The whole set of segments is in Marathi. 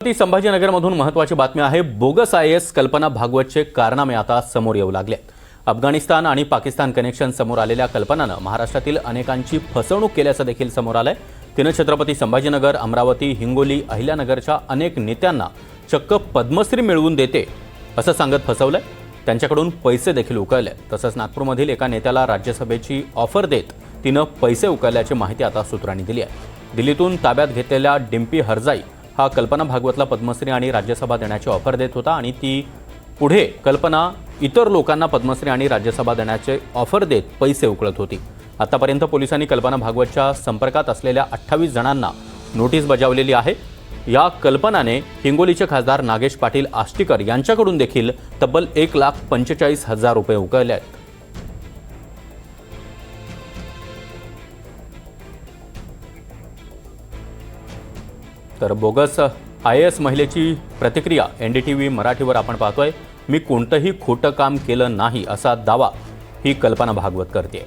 छत्रपती संभाजीनगरमधून महत्वाची बातमी आहे बोगस आय एस कल्पना भागवतचे कारनामे आता समोर येऊ लागले अफगाणिस्तान आणि पाकिस्तान कनेक्शन समोर आलेल्या कल्पनानं महाराष्ट्रातील अनेकांची फसवणूक केल्याचं देखील समोर आलंय. तिनं छत्रपती संभाजीनगर अमरावती हिंगोली अहिल्यानगरच्या अनेक नेत्यांना चक्क पद्मश्री मिळवून देते असं सांगत फसवलंय. त्यांच्याकडून पैसे देखील उकळले. तसंच नागपूरमधील एका नेत्याला राज्यसभेची ऑफर देत तिनं पैसे उकळल्याची माहिती आता सूत्रांनी दिली आहे. दिल्लीतून ताब्यात घेतलेल्या डिम्पी हरजाई हा कल्पना भागवतला पद्मश्री आणि राज्यसभा देण्याची ऑफर देत होता आणि ती पुढे कल्पना इतर लोकांना पद्मश्री आणि राज्यसभा देण्याचे ऑफर देत पैसे उकळत होती. आतापर्यंत पोलिसांनी कल्पना भागवतच्या संपर्कात असलेल्या अठ्ठावीस जणांना नोटीस बजावलेली आहे. या कल्पनाने हिंगोलीचे खासदार नागेश पाटील आष्टीकर यांच्याकडून देखील तब्बल एक लाख पंचेचाळीस हजार रुपये उकळले आहेत. तर बोगस आय एस महिलेची प्रतिक्रिया एन डी टी व्ही मराठीवर आपण पाहतोय. मी कोणतंही खोटं काम केलं नाही असा दावा ही कल्पना भागवत करते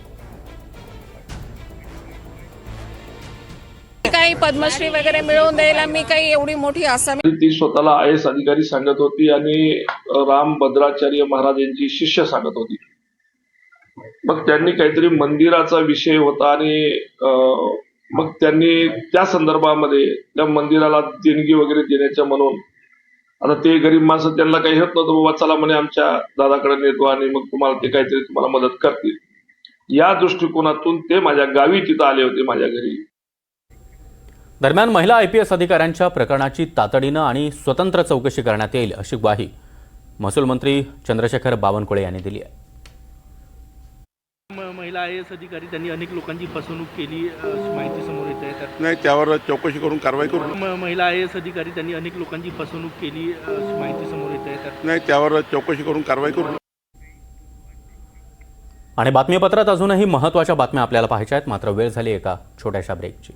काही पद्मश्री वगैरे मिळवून द्यायला मी काही एवढी मोठी आसामी ती स्वतःला आय एस अधिकारी सांगत होती आणि राम भद्राचार्य महाराज यांची शिष्य सांगत होती. मग त्यांनी काहीतरी मंदिराचा विषय होता आणि मग त्यांनी त्या संदर्भामध्ये त्या मंदिराला देणगी वगैरे देण्याच्या म्हणून आता ते गरीब माणसं त्यांना काही होत नव्हतं बाबा चला म्हणे आमच्या दादाकडे नेतो आणि मग तुम्हाला ते काहीतरी तुम्हाला मदत करतील. या दृष्टिकोनातून ते माझ्या गावी तिथं आले होते माझ्या घरी. दरम्यान महिला आय पी एस अधिकाऱ्यांच्या प्रकरणाची तातडीनं आणि स्वतंत्र चौकशी करण्यात येईल अशी ग्वाही महसूल मंत्री चंद्रशेखर बावनकुळे यांनी दिली आहे. महिला आय एस अधिकारी त्यांनी अनेक लोकांची फसवणूक केली अशी माहिती समोर येत आहे. तर नाही त्यावर चौकशी करून कारवाई करू म- महिला आय एस अधिकारी त्यांनी अनेक लोकांची फसवणूक केली अशी माहिती समोर येत आहे. तर नाही त्यावर चौकशी करून कारवाई करू आणि बातमीपत्रात अजूनही महत्त्वाच्या बातम्या आपल्याला पाहायच्या आहेत मात्र वेळ झाली एका छोट्याशा ब्रेकची